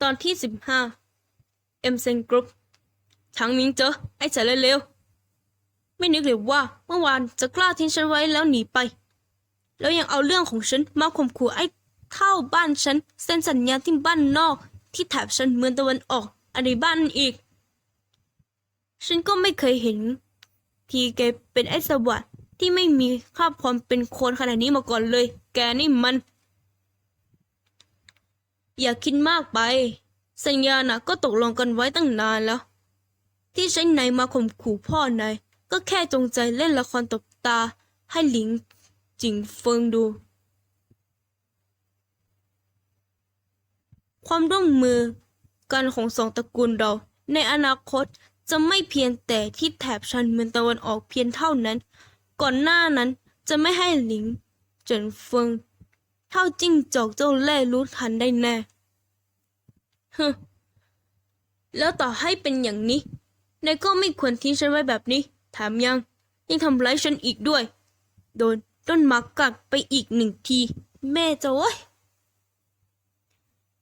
ตอนที่สิบห้าเอ็มเซนกรุ๊ปทั้งมิงเจอไอ้สารเร็วๆไม่นึกเลยว่าเมื่อวานจะกล้าทิ้งฉันไว้แล้วหนีไป แล้วยังเอาเรื่องของฉันมาข่มขู่ไอ้เข้าบ้านฉันเซ็นสัญญาที่บ้านนอกที่แถบฉันเมืองตะวันออกอะไรบ้านอีก ฉันก็ไม่เคยเห็น ทีแกเป็นไอ้สวัสดที่ไม่มีคราบความเป็นคนขนาดนี้มาก่อนเลย แกนี่มัน อย่าคิดมากไป สัญญาน่ะก็ตกลงกันไว้ตั้งนานแล้ว ที่ใช้นายมาข่มขู่พ่อนายก็แค่จงใจเล่นละครตบตาให้หลิงจิงเฟิงดู ความร่วมมือกันของสองตระกูลเรา ในอนาคตจะไม่เพียงแต่ที่แถบชันเมืองตะวันออกเพียงเท่านั้น ก่อนหน้านั้นจะไม่ให้หลิงเจินเฟิง เท่าจิ้งจอกเจ้าเล่รู้ทันได้แน่ฮึแล้วต่อให้เป็นอย่างนี้นายก็ไม่ควรทิ้งฉันไว้แบบนี้แถมยัง ยังทำร้ายฉันอีกด้วย โดนต้นหมากกัดไปอีกหนึ่งที แม่จะโว้ย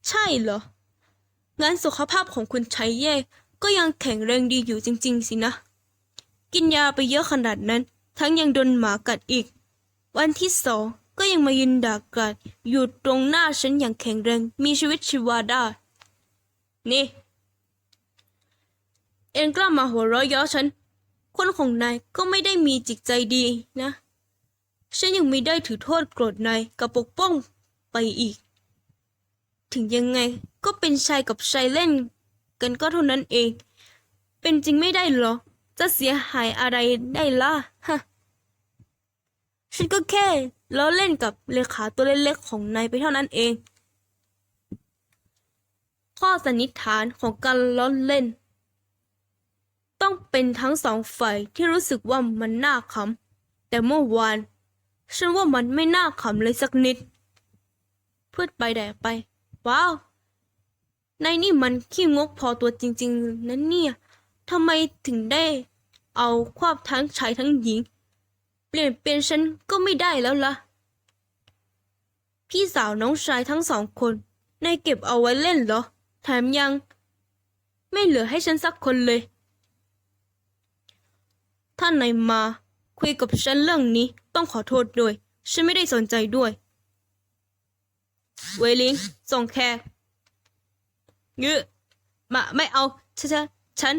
ใช่เหรอ งั้นสุขภาพของคุณชัยเย่ก็ยังแข็งแรงดีอยู่จริง ๆ สินะ กินยาไปเยอะขนาดนั้น ทั้งยังโดนหมากัดอีก วันที่สอง ก็ยังมายืนด่ากันอยู่ตรงหน้าฉันอย่างแข็งแรง มีชีวิตชีวาได้ นี่ เอ็นกล้ามาหัวเราะเย้อฉัน คนของนายก็ไม่ได้มีจิตใจดีนะ ฉันยังไม่ได้ถือโทษโกรธนายกับปกป้องไปอีก ถึงยังไงก็เป็นชายกับชายเล่น กันก็เท่านั้นเอง เป็นจริงไม่ได้หรอ จะเสียหายอะไรได้ล่ะ ฮะ ฉันก็แค่ ล้อเล่นกับเลขาตัวเล็กๆของนายไปเท่านั้นเอง ข้อสันนิษฐานของการล้อเล่น ต้องเป็นทั้งสองฝ่ายที่รู้สึกว่ามันน่าขำแต่เมื่อวาน ฉันว่ามันไม่น่าขำเลยสักนิด พูดไปแดกไป ว้าว นายนี่มันขี้งกพอตัวจริง ๆนั้นเนี่ยทำไมถึงได้เอาควบทั้งชายทั้งหญิง เปลี่ยนเป็นฉันก็ไม่ได้แล้วล่ะ พี่สาวน้องชายทั้งสองคนนายเก็บเอาไว้เล่นเหรอ แถมยัง ไม่เหลือให้ฉันสักคนเลย ถ้านายมาคุยกับฉันเรื่องนี้ต้องขอโทษด้วย ฉันไม่ได้สนใจด้วย เวลิง ส่งแขกงื้อมาไม่เอาฉันฉัน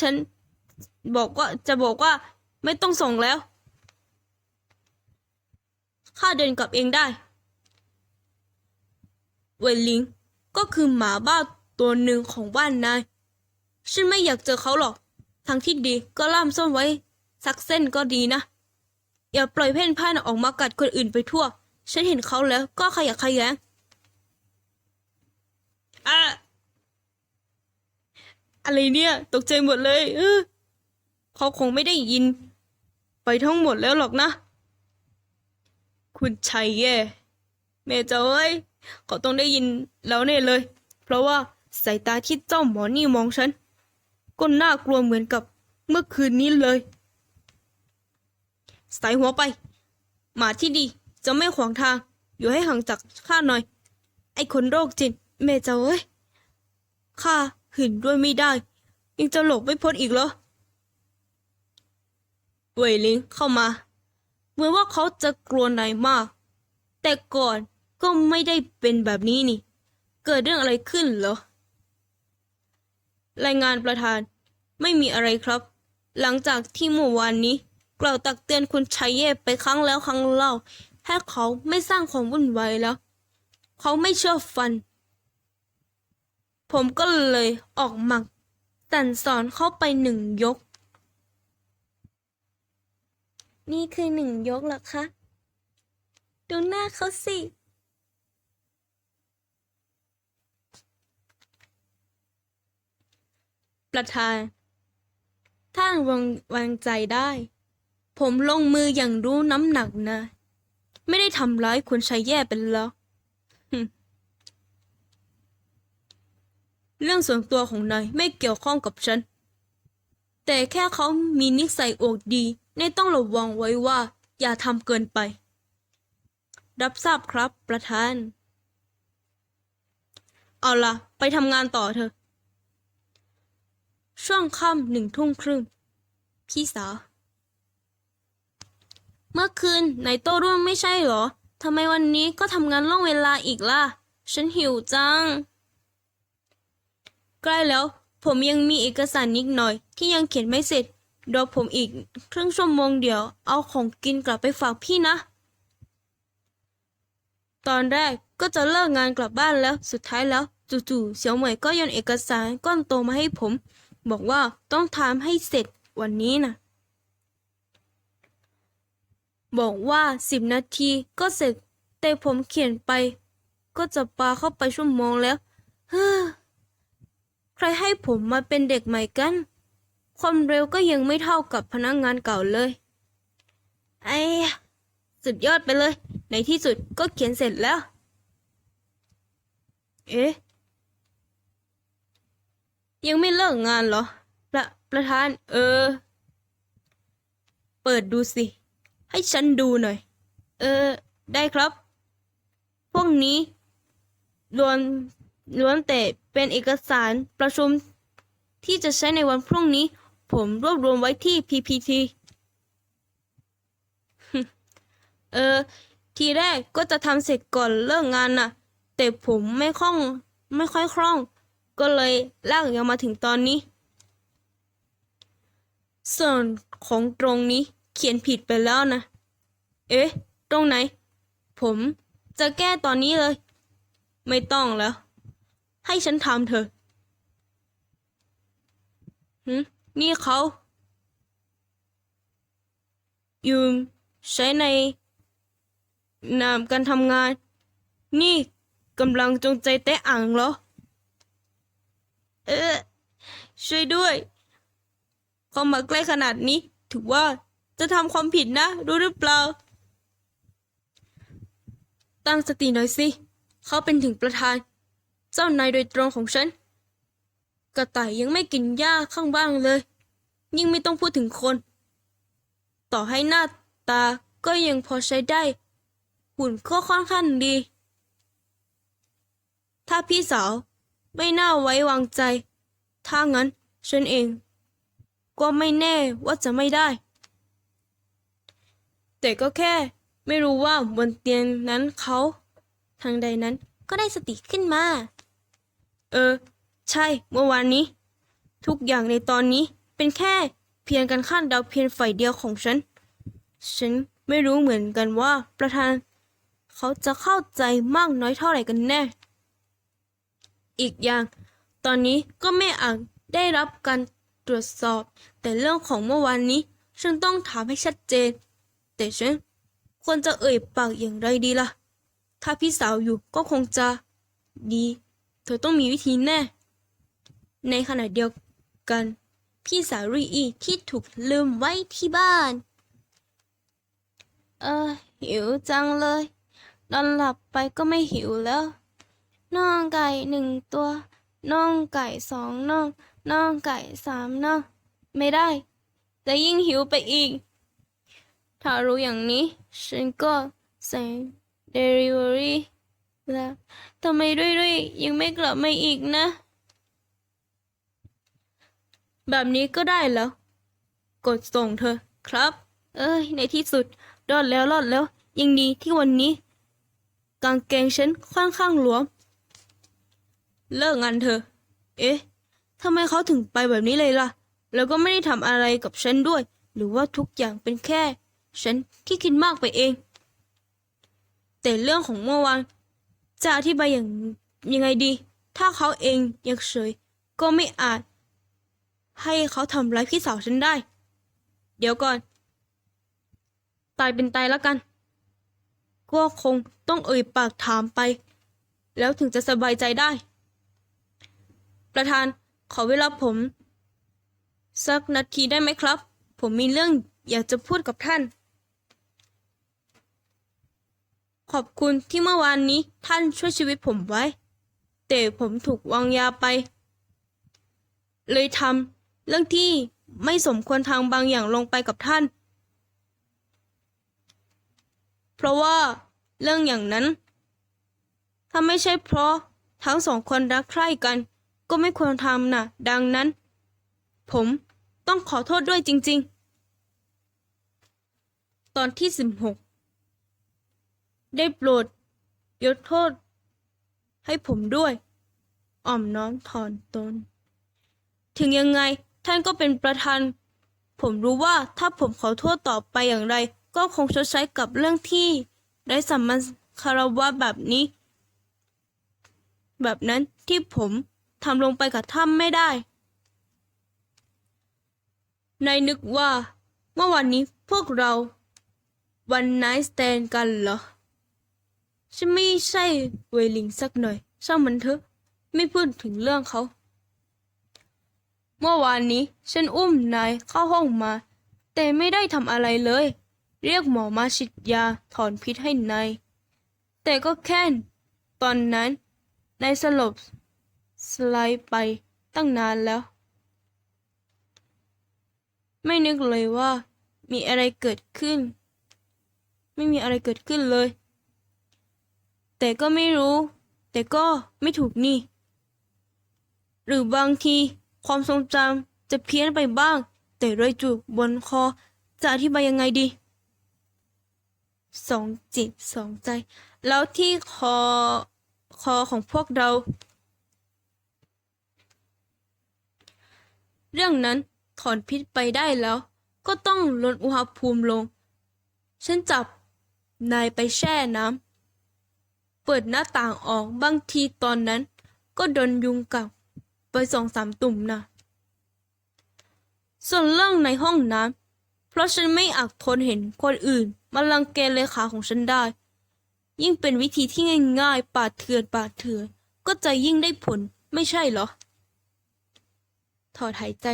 ฉันบอกว่าจะบอกว่าไม่ต้องส่งแล้ว ข้าเดินกลับเองได้ เวลิงก็คือหมาบ้าตัวหนึ่งของบ้านนาย ฉันไม่อยากเจอเขาหรอก ทางที่ดีก็ล่ามซ่อนไว้ สักเส้นก็ดีนะ อย่าปล่อยเพ่นพ่านออกมากัดคนอื่นไปทั่ว ฉันเห็นเขาแล้วก็ขยะขยงอะอะไรเนี่ย ตกใจหมดเลย เออเขาคงไม่ได้ยิน ไปทั้งหมดแล้วหรอกนะ คุณชัยแย่แม่เจ้าเอ้ยเขาต้องได้ยินแล้วแน่เลย เพราะว่าสายตาที่เจ้าหมอนี่มองฉัน ก็น่ากลัวเหมือนกับเมื่อคืนนี้เลยใส่หัวไป หมาที่ดีจะไม่ขวางทาง อยู่ให้ห่างจากข้าหน่อย ไอ้คนโรคจิตแม่เจ้าเอ้ยข้าหื่นด้วยไม่ได้ ยังจะหลบไม่พ้นอีกเหรอเวยลิงเข้ามา เหมือนว่าเขาจะกลัวนายมาก แต่ก่อนก็ไม่ได้เป็นแบบนี้นี่ เกิดเรื่องอะไรขึ้นเหรอ รายงานประธานไม่มีอะไรครับ หลังจากที่เมื่อวานนี้ กล่าวตักเตือนคุณชัยเย่ไปครั้งแล้วครั้งเล่าให้เขาไม่สร้างความวุ่นวายแล้ว เขาไม่เชื่อฟัน ผมก็เลยออกหมักสั่นสอนเข้าไปหนึ่งยก นี่คือหนึ่งยกเหรอคะ ดูหน้าเขาสิ ประธาน ท่านวางวางใจได้ ผมลงมืออย่างรู้น้ำหนักนะ ไม่ได้ทำร้ายคุณชายแย่เป็นแล้วหึเรื่องส่วนตัวของนายไม่เกี่ยวข้องกับฉัน แต่แค่เขามีนิสัยโอดดี ในต้องระวังไว้ว่า อย่าทำเกินไป รับทราบครับประธาน เอาล่ะ ไปทำงานต่อเถอะ ช่วงค่ำหนึ่งทุ่มครึ่ง พี่สาว เมื่อคืนไหนโต้รุ่งไม่ใช่เหรอทำไมวันนี้ก็ทำงานล่วงเวลาอีกล่ะ ฉันหิวจัง ใกล้แล้ว ผมยังมีเอกสารนิดหน่อย ที่ยังเขียนไม่เสร็จ รอผมอีกครึ่งชั่วโมงเดียว เอาของกินกลับไปฝากพี่นะ ตอนแรกก็จะเลิกงานกลับบ้านแล้ว สุดท้ายแล้ว จู่ๆเสี่ยวเหมยก็โยนเอกสารก้อนโตมาให้ผม บอกว่าต้องทำให้เสร็จวันนี้นะบอกว่าสิบนาทีก็เสร็จ แต่ผมเขียนไป ก็จะปาเข้าไปชั่วโมงแล้ว เฮ้อ ใครให้ผมมาเป็นเด็กใหม่กัน ความเร็วก็ยังไม่เท่ากับพนักงานเก่าเลย ไอ้ยสุดยอดไปเลย ในที่สุดก็เขียนเสร็จแล้ว เอ๊ะ ยังไม่เลิกงานเหรอ ประประธาน เออ เปิดดูสิ ให้ฉันดูหน่อย เออ ได้ครับ พวกนี้ล้วนล้วนแต่เป็นเอกสารประชุมที่จะใช้ในวันพรุ่งนี้ ผมรวบรวมไว้ที่ PPT เออ ทีแรกก็จะทำเสร็จก่อนเลิกงานน่ะ แต่ผมไม่คล่อง ไม่ค่อยคล่อง ก็เลยลากยาวมาถึงตอนนี้ ส่วนของตรงนี้เขียนผิดไปแล้วนะ เอ๊ะ ตรงไหน ผมจะแก้ตอนนี้เลย ไม่ต้องแล้ว ให้ฉันทำเถอะหึ นี่เขา ยืมใช้ใน นามการทำงาน นี่กำลังจงใจแตะอ่างเหรอ เออช่วยด้วย เข้ามาใกล้ขนาดนี้ ถือว่าจะทำความผิดนะ รู้หรือเปล่า ตั้งสติหน่อยสิ เขาเป็นถึงประธาน เจ้านายโดยตรงของฉัน กระต่ายยังไม่กินหญ้าข้างบ้างเลย ยิ่งไม่ต้องพูดถึงคน ต่อให้หน้าตาก็ยังพอใช้ได้ หุ่นก็ค่อนข้างดี ถ้าพี่สาวไม่น่าไว้วางใจ ถ้างั้นฉันเอง ก็ไม่แน่ว่าจะไม่ได้ แต่ก็แค่ไม่รู้ว่าบนเตียงนั้นเขา ทางใดนั้นก็ได้สติขึ้นมา เออ ใช่ เมื่อวานนี้ ทุกอย่างในตอนนี้ เป็นแค่เพียงการคาดเดาเพียงฝ่ายเดียวของฉัน ฉันไม่รู้เหมือนกันว่าประธาน เขาจะเข้าใจมากน้อยเท่าไหร่กันแน่ อีกอย่าง ตอนนี้ก็ไม่อาจได้รับการตรวจสอบ แต่เรื่องของเมื่อวานนี้ ฉันต้องถามให้ชัดเจน แต่ฉันควรจะเอ่ยปากอย่างไรดีล่ะ ถ้าพี่สาวอยู่ก็คงจะดี เธอต้องมีวิธีแน่ ในขณะเดียวกัน พี่สาวรีอีที่ถูกลืมไว้ที่บ้าน เออหิวจังเลย นอนหลับไปก็ไม่หิวแล้ว น่องไก่หนึ่งตัว น่องไก่สองน่อง น่องไก่สามน่อง ไม่ได้แต่ยิ่งหิวไปอีก ถ้ารู้อย่างนี้ ฉันก็สั่งเดลิเวอรี่แล้วทำไมด้วยๆยังไม่กลับมาอีกนะ แบบนี้ก็ได้แล้ว กดส่งเธอครับ เอ้ย ในที่สุด รอดแล้วรอดแล้ว ยังดีที่วันนี้ กางเกงฉันค่อนข้างหลวม เลิกงานเธอ เอ๊ะทำไมเขาถึงไปแบบนี้เลยล่ะ แล้วก็ไม่ได้ทำอะไรกับฉันด้วย หรือว่าทุกอย่างเป็นแค่ ฉันที่คิดมากไปเอง แต่เรื่องของเมื่อวานจะอธิบายอย่างยังไงดี ถ้าเขาเองยังเฉย ก็ไม่อาจ ให้เขาทำร้ายพี่สาวฉันได้ เดี๋ยวก่อน ตายเป็นตายแล้วกัน ก็คงต้องเอ่ยปากถามไป แล้วถึงจะสบายใจได้ ประธานขอเวลาผม สักนาทีได้ไหมครับ ผมมีเรื่องอยากจะพูดกับท่าน ขอบคุณที่เมื่อวานนี้ท่านช่วยชีวิตผมไว้ แต่ผมถูกวางยาไป เลยทำ เรื่องที่ไม่สมควรทางบางอย่างลงไปกับท่าน เพราะว่าเรื่องอย่างนั้น ถ้าไม่ใช่เพราะทั้งสองคนรักใคร่กัน ก็ไม่ควรทำนะดังนั้น ผมต้องขอโทษด้วยจริง ๆ ตอนที่สิบหกได้โปรดยกโทษ ให้ผมด้วย อ่อมน้อมถอนตน ถึงยังไง ท่านก็เป็นประธาน ผมรู้ว่าถ้าผมขอโทษต่อไปอย่างไร ก็คงชดใช้กับเรื่องที่ได้สัมมันคารวะแบบนี้ แบบนั้นที่ผมทำลงไปกับท่านไม่ได้นายนึกว่า เมื่อวันนี้พวกเรา วันไนสแตนกันเหรอฉันไม่ใช่เวลิงสักหน่อยช่างมันเถอะ ไม่พูดถึงเรื่องเขา เมื่อวานนี้ฉันอุ้มนายเข้าห้องมา แต่ไม่ได้ทำอะไรเลย เรียกหมอมาฉีดยาถอนพิษให้นาย แต่ก็แค่ตอนนั้นนายสลบสไลด์ไปตั้งนานแล้ว ไม่นึกเลยว่ามีอะไรเกิดขึ้น ไม่มีอะไรเกิดขึ้นเลย แต่ก็ไม่รู้ แต่ก็ไม่ถูกนี่ หรือบางที ความทรงจำจะเพี้ยนไปบ้าง แต่รอยจุกบนคอจะอธิบายยังไงดี สองจิตสองใจ แล้วที่คอคอของพวกเรา เรื่องนั้นถอนพิษไปได้แล้ว ก็ต้องลดอุณหภูมิลง ฉันจับนายไปแช่น้ำเปิดหน้าต่างออกบางทีตอนนั้น ก็โดนยุงกัด สองสามตุ่มนะ ส่วนเรื่องในห้องน้ำเพราะฉันไม่อาจทนเห็นคนอื่นมาลังแกเลขาของฉันได้ ยิ่งเป็นวิธีที่ง่ายๆปาดเถื่อนปาดเถื่อน ก็จะยิ่งได้ผลไม่ใช่เหรอ ถอดหายใจ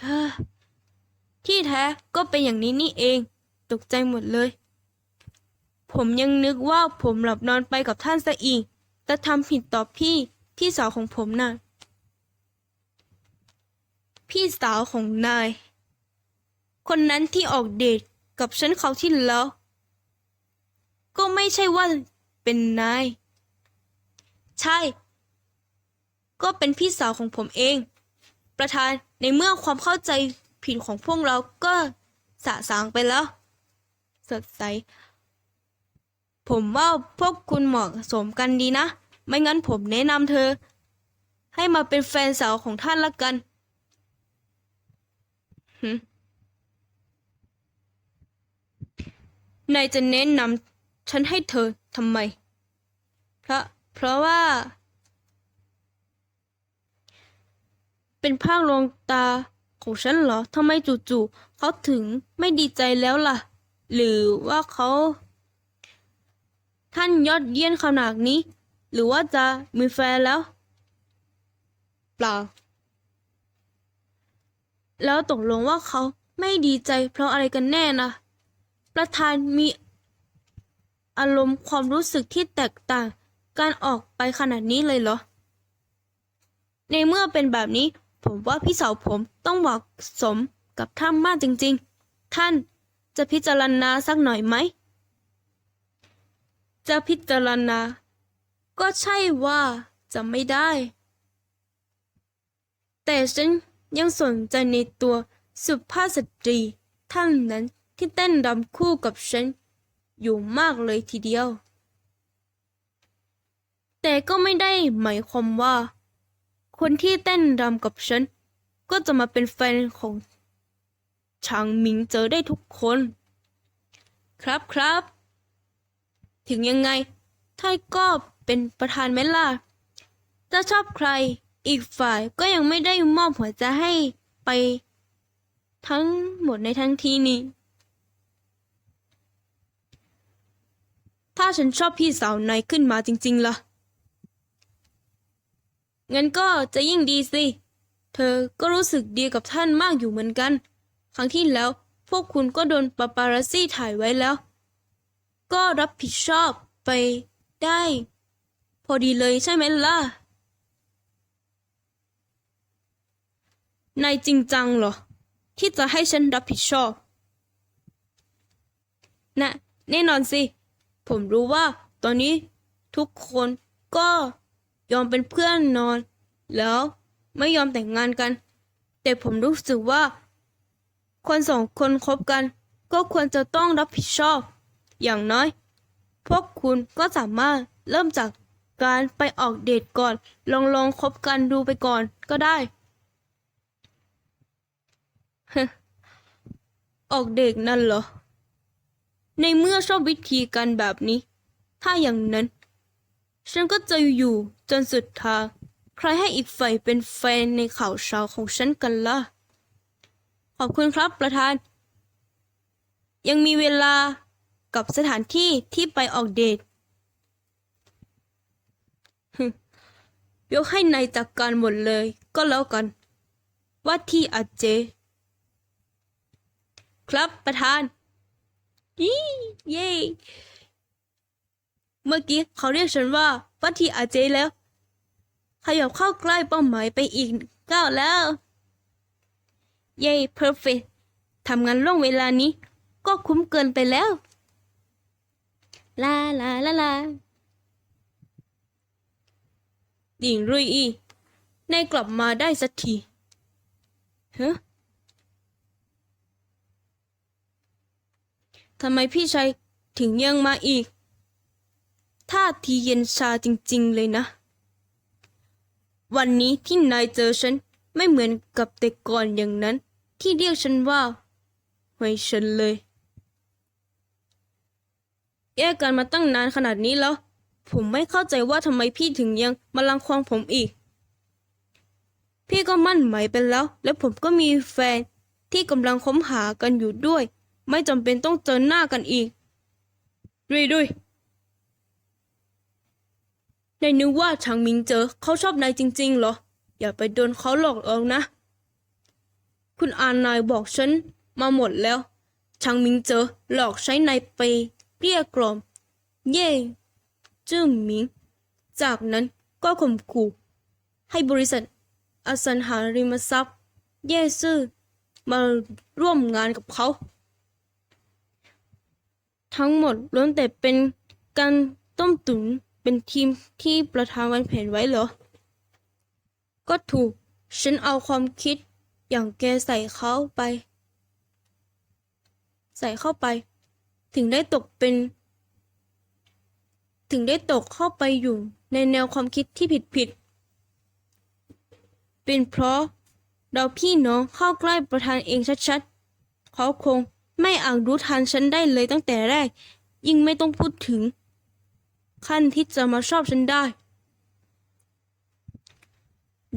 เฮ้อที่แท้ก็เป็นอย่างนี้นี่เอง ตกใจหมดเลย ผมยังนึกว่าผมหลับนอนไปกับท่านซะอีก แต่ทำผิดต่อพี่พี่สาวของผมน่ะ พี่สาวของนาย คนนั้นที่ออกเดทกับฉันเขาที่แล้ว ก็ไม่ใช่ว่าเป็นนาย ใช่ ก็เป็นพี่สาวของผมเอง ประธานในเมื่อความเข้าใจผิดของพวกเราก็สะสางไปแล้ว สดใส ผมว่าพวกคุณเหมาะสมกันดีนะ ไม่งั้นผมแนะนำเธอ ให้มาเป็นแฟนสาวของท่านละกันนายจะแนะนำฉันให้เธอทำไม เพราะ เพราะว่า เป็นภาคลวงตาของฉันเหรอทำไมจู่ๆเขาถึงไม่ดีใจแล้วล่ะ หรือว่าเขา ท่านยอดเยี่ยนขนาดนี้ หรือว่าจะมีแฟนแล้ว เปล่า แล้วตกลงว่าเขาไม่ดีใจเพราะอะไรกันแน่นะ ประธานมีอารมณ์ความรู้สึกที่แตกต่างการออกไปขนาดนี้เลยเหรอ ในเมื่อเป็นแบบนี้ ผมว่าพี่สาวผมต้องเหมาะสมกับท่านมากจริง ๆ ท่านจะพิจารณาสักหน่อยไหม จะพิจารณา ก็ใช่ว่าจะไม่ได้ แต่ฉันยังสนใจในตัวสุภาพสตรีท่านนั้นที่เต้นรำคู่กับฉัน อยู่มากเลยทีเดียว แต่ก็ไม่ได้หมายความว่า คนที่เต้นรำกับฉัน ก็จะมาเป็นแฟนของชางหมิงเจอได้ทุกคน ครับครับ ถึงยังไงท่านก็ เป็นประธานไหมล่ะ ถ้าชอบใคร อีกฝ่ายก็ยังไม่ได้มอบหัวใจให้ไป ทั้งหมดในทั้งทีนี้ถ้าฉันชอบพี่สาวนายขึ้นมาจริง ๆล่ะ งั้นก็จะยิ่งดีสิ เธอก็รู้สึกดีกับท่านมากอยู่เหมือนกัน ครั้งที่แล้วพวกคุณก็โดนปาปารัสซี่ถ่ายไว้แล้ว ก็รับผิดชอบไปได้ พอดีเลยใช่ไหมล่ะ นายจริงจังเหรอ ที่จะให้ฉันรับผิดชอบ นะ แน่นอนสิ ผมรู้ว่าตอนนี้ทุกคนก็ยอมเป็นเพื่อนนอน แล้วไม่ยอมแต่งงานกัน แต่ผมรู้สึกว่า คนสองคนคบกัน ก็ควรจะต้องรับผิดชอบ อย่างน้อย พวกคุณก็สามารถเริ่มจาก การไปออกเดทก่อน ลองลองคบกันดูไปก่อนก็ได้ ออกเดทนั่นเหรอ ในเมื่อชอบวิธีการแบบนี้ ถ้าอย่างนั้น ฉันก็จะอยู่จนสุดทาง ใครให้อีกฝ่ายเป็นแฟนในข่าวเช้าของฉันกันล่ะ ขอบคุณครับประธาน ยังมีเวลากับสถานที่ที่ไปออกเดท ยกให้ในายจัดกการหมดเลยก็แล้วกัน ว่าที่อาเจ ครับประธานยี่เย่เมื่อกี้เขาเรียกฉันว่าว่าที่อาเจแล้ว ขยับเข้าใกล้เป้าหมายไปอีกก้าวแล้ว เย่เพอร์เฟกทำงานล่วงเวลานี้ ก็คุ้มเกินไปแล้ว ลาลาลาลา ดิ่งรุยอีนายกลับมาได้สักทีฮะทำไมพี่ชายถึงยังมาอีก ท่าทีเย็นชาจริง ๆ เลยนะ วันนี้ที่นายเจอฉันไม่เหมือนกับแต่ก่อนอย่างนั้น ที่เรียกฉันว่าหวยฉันเลย แยกกันมาตั้งนานขนาดนี้แล้ว ผมไม่เข้าใจว่าทำไมพี่ถึงยังมาลังควงผมอีก พี่ก็มั่นหมายไปแล้ว และผมก็มีแฟนที่กำลังค้มหากันอยู่ด้วย ไม่จำเป็นต้องเจอหน้ากันอีก ด้วยด้วยนายนึกว่าชางมิงเจอเขาชอบนายจริง ๆ เหรอ อย่าไปโดนเขาหลอกเอานะ คุณอานายบอกฉันมาหมดแล้วชางมิงเจอหลอกใช้นายไปเกลี้ยกล่อม เย่ จื้อหมิง จากนั้นก็ข่มขู่ให้บริษัทอสังหาริมทรัพย์เย่ซื่อมาร่วมงานกับเขา ทั้งหมดล้วนแต่เป็นการต้มตุ๋นเป็นทีมที่ประธานวางแผนไว้เหรอ ก็ถูก ฉันเอาความคิดอย่างแกใส่เขาไป ใส่เข้าไป ถึงได้ตกเป็น ถึงได้ตกเข้าไปอยู่ในแนวความคิดที่ผิดผิดๆเป็นเพราะเราพี่น้องเข้าใกล้ประธานเองชัดๆ เขาคงไม่อาจรู้ทันฉันได้เลยตั้งแต่แรก ยิ่งไม่ต้องพูดถึง ขั้นที่จะมาชอบฉันได้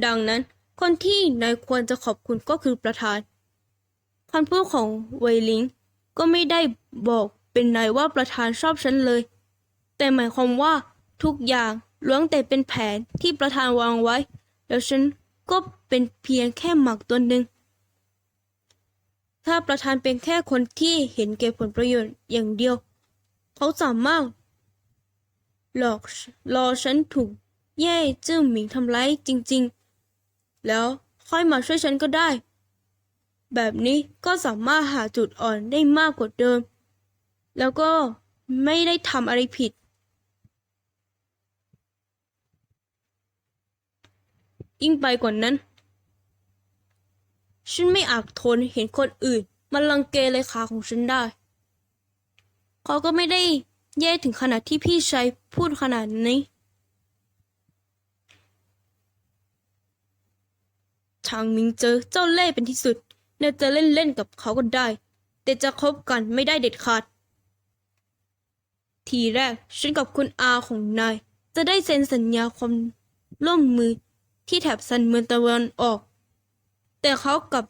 ดังนั้นคนที่นายควรจะขอบคุณก็คือประธานคำพูดของเวลิงก็ไม่ได้บอกเป็นนายว่าประธานชอบฉันเลย แต่หมายความว่าทุกอย่างล้วนแต่เป็นแผนที่ประธานวางไว้ แล้วฉันก็เป็นเพียงแค่หมักตัวหนึ่ง ถ้าประธานเป็นแค่คนที่เห็นแก่ผลประโยชน์อย่างเดียว เขาสามารถหลอกรอฉันถูกแย่จื้อหมิงทำร้ายจริง ๆ แล้วค่อยมาช่วยฉันก็ได้ แบบนี้ก็สามารถหาจุดอ่อนได้มากกว่าเดิม แล้วก็ไม่ได้ทำอะไรผิด ยิ่งไปกว่านั้น ฉันไม่อาจทนเห็นคนอื่นมาลังเกเลยขาของฉันได้ เขาก็ไม่ได้แย่ถึงขนาดที่พี่ชายพูดขนาดนี้ ทางมิงเจอเจ้าเล่ห์เป็นที่สุดน่าจะเล่นเล่นๆกับเขาก็ได้ แต่จะคบกันไม่ได้เด็ดขาด ทีแรกฉันกับคุณอาของนาย จะได้เซ็นสัญญาความร่วมมือ ที่แถบซันเมืองตะวันออก แต่เขากับ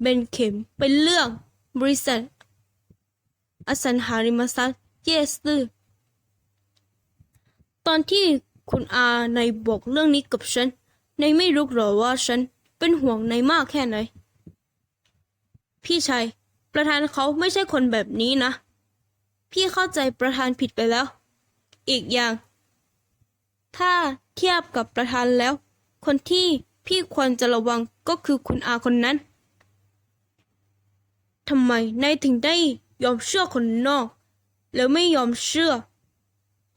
เบนเข็มไปเรื่องบริษัท อสังหาริมทรัพย์เยสตือตอนที่คุณอาในบอกเรื่องนี้กับฉัน ในไม่รู้หรอว่าฉันเป็นห่วงในมากแค่ไหน พี่ชายประธานเขาไม่ใช่คนแบบนี้นะ พี่เข้าใจประธานผิดไปแล้ว อีกอย่าง ถ้าเทียบกับประธานแล้ว คนที่พี่ควรจะระวังก็คือคุณอาคนนั้น ทำไมนายถึงได้ยอมเชื่อคนนอก แล้วไม่ยอมเชื่อ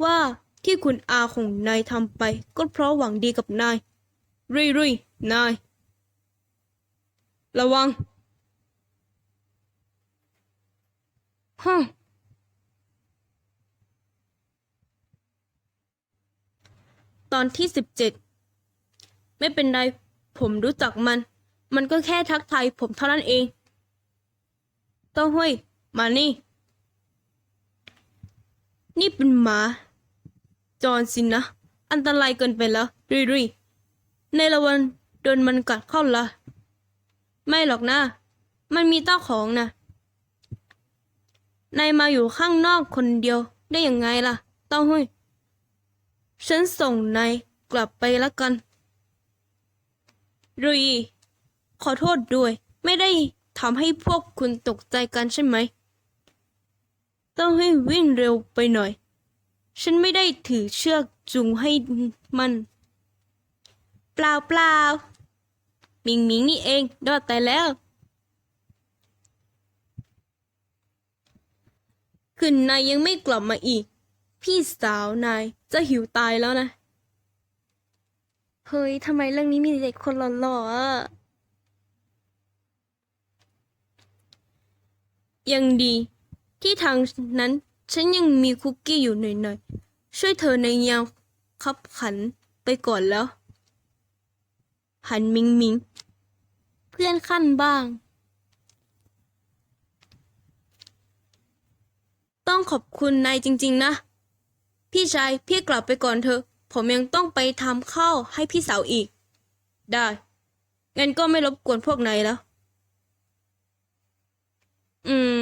ว่าที่คุณอาของนายทำไป ก็เพราะหวังดีกับนายรุยรุยนาย ระวังฮะตอนที่สิบเจ็ด ไม่เป็นไร ผมรู้จักมัน มันก็แค่ทักทายผมเท่านั้นเอง เต้าห้วยมานี่ นี่เป็นหมา จอนสินนะ อันตรายเกินไปแล้วรุยรุยในละวันโดนมันกัดเข้าละ ไม่หรอกนะ มันมีเจ้าของนะนายมาอยู่ข้างนอกคนเดียวได้ยังไงล่ะ เต้าห้ยฉันส่งนายกลับไปละกัน รุยขอโทษด้วย ไม่ได้ทำให้พวกคุณตกใจกันใช่ไหม ต้องให้วิ่งเร็วไปหน่อย ฉันไม่ได้ถือเชือกจูงให้มัน เปล่าเปล่ามิงมิงนี่เองรอดตายแล้ว คืนนายยังไม่กลับมาอีก พี่สาวนายจะหิวตายแล้วนะ เฮ้ยทำไมเรื่องนี้มีแต่คนหล่อๆอะยังดี ที่ทางนั้นฉันยังมีคุกกี้อยู่หน่อยๆ ช่วยเธอในยามขับขันไปก่อนแล้ว หันมิงมิง เพื่อนขั้นบ้าง ต้องขอบคุณนายจริงๆนะ พี่ชายพี่กลับไปก่อนเถอะ ผมยังต้องไปทำข้าวให้พี่สาวอีก ได้ งั้นก็ไม่รบกวนพวกนายแล้ว อืม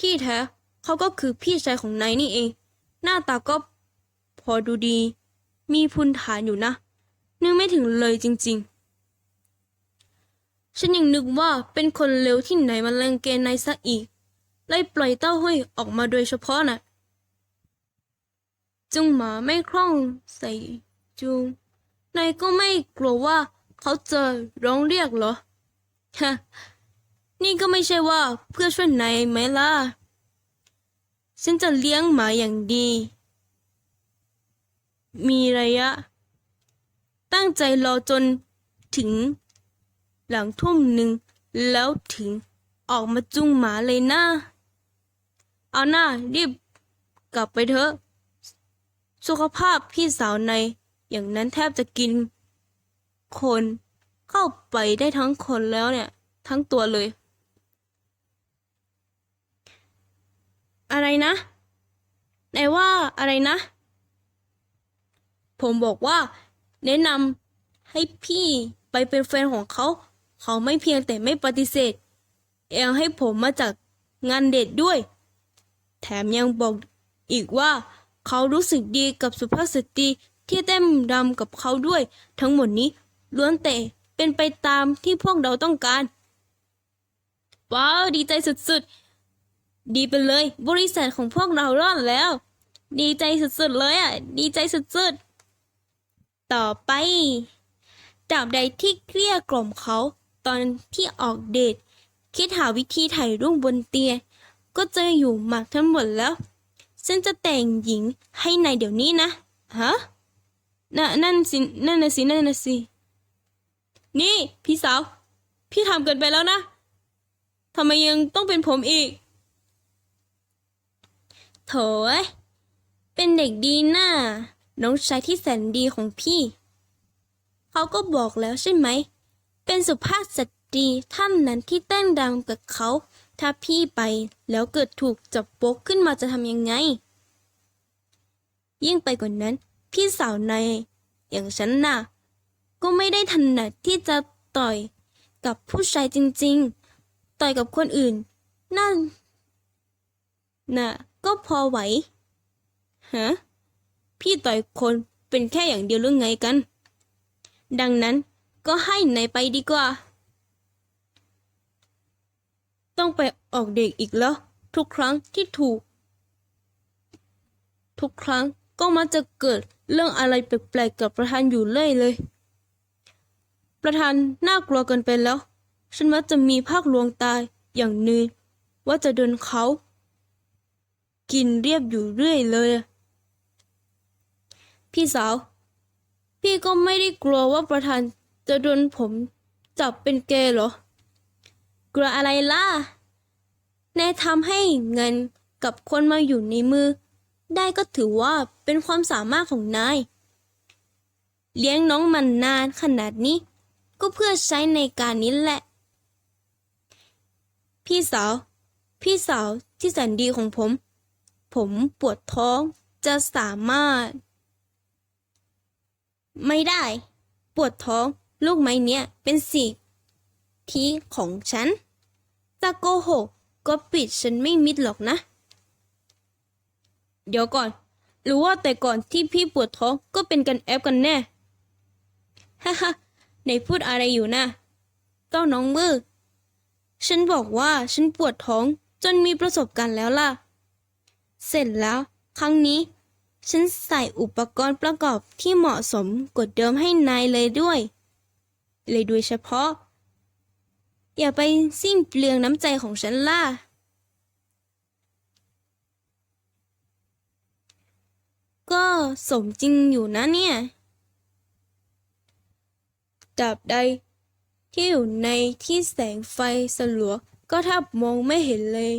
ที่แท้เขาก็คือพี่ชายของนายนี่เอง หน้าตาก็พอดูดี มีพุนฐานอยู่นะ นึกไม่ถึงเลยจริง ๆ ฉันยังนึกว่าเป็นคนเลวที่ไหนมาแรงเกนนายซะอีกเลยปล่อยเต้าห้วยออกมาโดยเฉพาะน่ะ จุงหมาไม่คล่องใส่จูงนายก็ไม่กลัวว่าเขาจะร้องเรียกเหรอฮะนี่ก็ไม่ใช่ว่าเพื่อช่วยนายไหมล่ะ ฉันจะเลี้ยงหมาอย่างดี มีระยะ ตั้งใจรอจนถึง หลังทุ่มหนึ่งแล้วถึงออกมาจุงหมาเลยนะ เอาหน้ารีบกลับไปเถอะ สุขภาพพี่สาวในอย่างนั้นแทบจะกิน คนเข้าไปได้ทั้งคนแล้วเนี่ย ทั้งตัวเลย อะไรนะไหนว่าอะไรนะ ผมบอกว่า แนะนำให้พี่ไปเป็นแฟนของเขา เขาไม่เพียงแต่ไม่ปฏิเสธยังให้ผมมาจากงานเด็ดด้วย แถมยังบอกอีกว่า เขารู้สึกดีกับสุภาพสตรีที่เต้มดำกับเขาด้วย ทั้งหมดนี้ล้วนแต่เป็นไปตามที่พวกเราต้องการ ว้าวดีใจสุดๆ ดีไปเลย บริษัทของพวกเรารอดแล้ว ดีใจสุดๆเลยอะ ดีใจสุดๆ ต่อไปตราบใดที่เกลี้ยกล่อมเขาตอนที่ออกเดทคิดหาวิธีถ่ายรูปบนเตียงก็เจออยู่หมากทั้งหมดแล้ว ฉันจะแต่งหญิงให้นายเดี๋ยวนี้นะ ฮะน่ะนั่นสิ นั่นน่ะสิ นั่นน่ะสิ นี่ พี่สาว พี่ทำเกินไปแล้วนะ ทำไมยังต้องเป็นผมอีก โถเอ้ยเป็นเด็กดีน่าน้องชายที่แสนดีของพี่ เขาก็บอกแล้วใช่ไหม เป็นสุภาพสตรีท่านนั้นที่เต้นรำกับเขา ถ้าพี่ไปแล้วเกิดถูกจับโป๊กขึ้นมาจะทำยังไง ยิ่งไปกว่านั้น พี่สาวในอย่างฉันน่ะ ก็ไม่ได้ถนัดที่จะต่อยกับผู้ชายจริง ๆ ต่อยกับคนอื่น นั่นน่ะก็พอไหวฮะพี่ต่อยคนเป็นแค่อย่างเดียวหรือไงกัน ดังนั้นก็ให้นายไปดีกว่า ต้องไปออกเด็กอีกแล้ว ทุกครั้งที่ถูก ทุกครั้งก็มักจะเกิดเรื่องอะไรแปลกๆกับประธานอยู่เรื่อยเลย ประธานน่ากลัวเกินไปแล้ว ฉันมักจะมีภาคลวงตายอย่างนึงว่าจะโดนเขา กินเรียบอยู่เรื่อยเลย พี่สาว พี่ก็ไม่ได้กลัวว่าประธานจะโดนผมจับเป็นเกย์เหรอ กลัวอะไรล่ะนายทำให้เงินกับคนมาอยู่ในมือ ได้ก็ถือว่าเป็นความสามารถของนาย เลี้ยงน้องมันนานขนาดนี้ ก็เพื่อใช้ในการนี้แหละ พี่สาว พี่สาวที่แสนดีของผม ผมปวดท้องจะสามารถ ไม่ได้ ปวดท้องลูกไม้เนี้ยเป็นสิ ทธิของฉัน จะโกหกก็ปิดฉันไม่มิดหรอกนะ เดี๋ยวก่อน หรือว่าแต่ก่อนที่พี่ปวดท้องก็เป็นกันแอบกันแน่ ฮ่าฮ่าไหนพูดอะไรอยู่นะเจ้าน้องมือ ฉันบอกว่าฉันปวดท้องจนมีประสบการณ์แล้วล่ะ เสร็จแล้ว ครั้งนี้ ฉันใส่อุปกรณ์ประกอบที่เหมาะสมกว่าเดิมให้นายเลยด้วย เลยโดยเฉพาะ อย่าไปสิ้นเปลืองน้ำใจของฉันล่ะ ก็สมจริงอยู่นะเนี่ยจับใด ที่อยู่ในที่แสงไฟสลัวก็แทบมองไม่เห็นเลย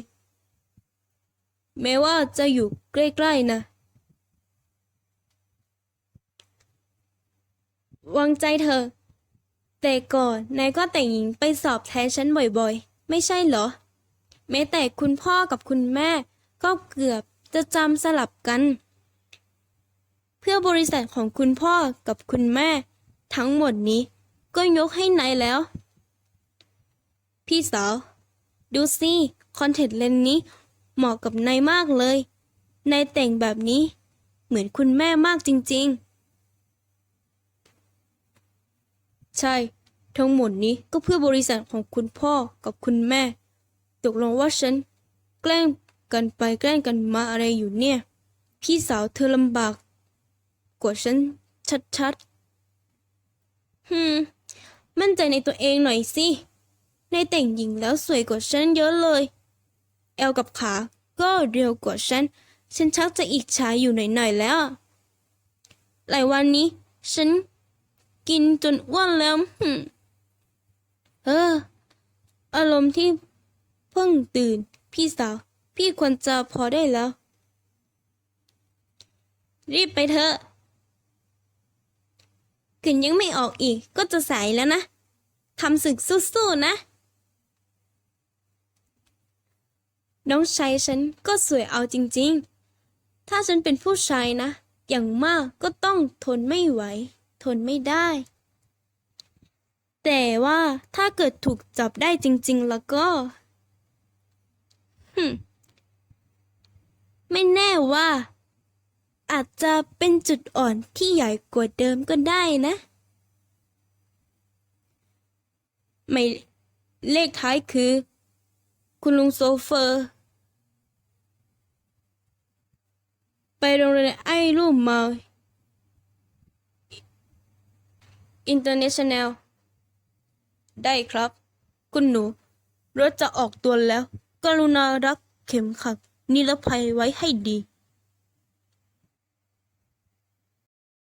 แม้ว่าจะอยู่ใกล้ๆนะ วางใจเธอ แต่ก่อนนายก็แต่งหญิงไปสอบแทนฉันบ่อยๆ ไม่ใช่เหรอ แม้แต่คุณพ่อกับคุณแม่ ก็เกือบจะจำสลับกัน เพื่อบริษัทของคุณพ่อกับคุณแม่ ทั้งหมดนี้ ก็ยกให้นายแล้ว พี่สาว ดูสิคอนเทนต์เลนนี้เหมาะกับนายมากเลยนายแต่งแบบนี้ เหมือนคุณแม่มากจริง ๆ ใช่ ทั้งหมดนี้ก็เพื่อบริษัทของคุณพ่อกับคุณแม่ ตกลงว่าฉัน แกล้งกันไปแกล้งกันมาอะไรอยู่เนี่ย พี่สาวเธอลำบาก กว่าฉันชัดๆฮึมมั่นใจในตัวเองหน่อยสิ ในแต่งหญิงแล้วสวยกว่าฉันเยอะเลย เอวกับขาก็เร็วกว่าฉัน ฉันชักจะอิจฉาอยู่หน่อยๆแล้ว หลายวันนี้ ฉัน กินจนอ้วนแล้วเออ อารมณ์ที่เพิ่งตื่น พี่สาว พี่ควรจะพอได้แล้ว รีบไปเถอะกลิ่นยังไม่ออกอีกก็จะสายแล้วนะทำศึกสู้ๆนะ น้องชายฉันก็สวยเอาจริง ๆ ถ้าฉันเป็นผู้ชายนะ อย่างมากก็ต้องทนไม่ไหว ทนไม่ได้ แต่ว่าถ้าเกิดถูกจับได้จริง ๆ แล้วก็หึไม่แน่ว่า อาจจะเป็นจุดอ่อนที่ใหญ่กว่าเดิมก็ได้นะ ไม่เลขท้ายคือ คุณลุงโซเฟอร์ ไปโรงเรียนไอ้รูปมา อินเตอร์เนชั่นแนลได้ครับ คุณหนู รถจะออกตัวแล้ว กรุณารักเข็มขัดนิรภัยไว้ให้ดี